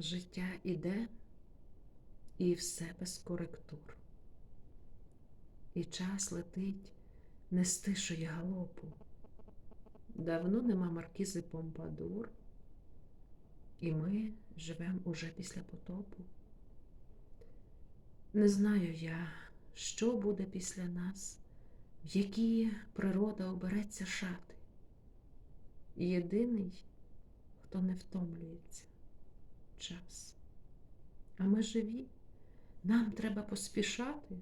Життя іде і все без коректур. І час летить, не стишує галопу. Давно нема маркізи Помпадур, і ми живемо уже після потопу. Не знаю я, що буде після нас, в які природа обереться шати. Єдиний, хто не втомлюється час. А ми живі, нам треба поспішати,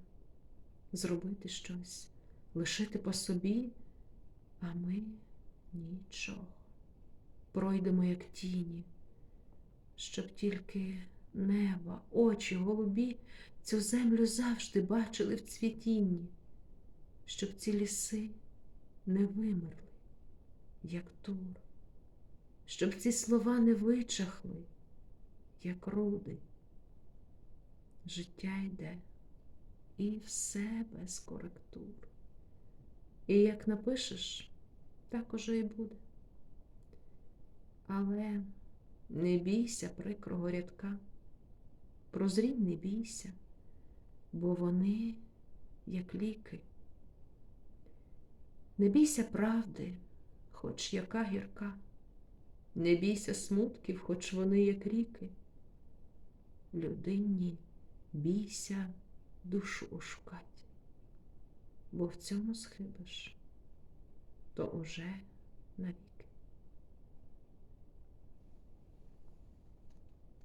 зробити щось, лишити по собі, а ми нічого. Пройдемо, як тіні, щоб тільки неба, очі голубі цю землю завжди бачили в цвітінні, щоб ці ліси не вимерли, як тур, щоб ці слова не вичахли, як руди. Життя йде і все без коректур. І як напишеш, так уже і буде. Але не бійся прикрого рядка, прозрінь не бійся, бо вони як ліки. Не бійся правди, хоч яка гірка, не бійся смутків, хоч вони як ріки. Людині бійся душу ошукать, бо в цьому схибиш, то уже навіки.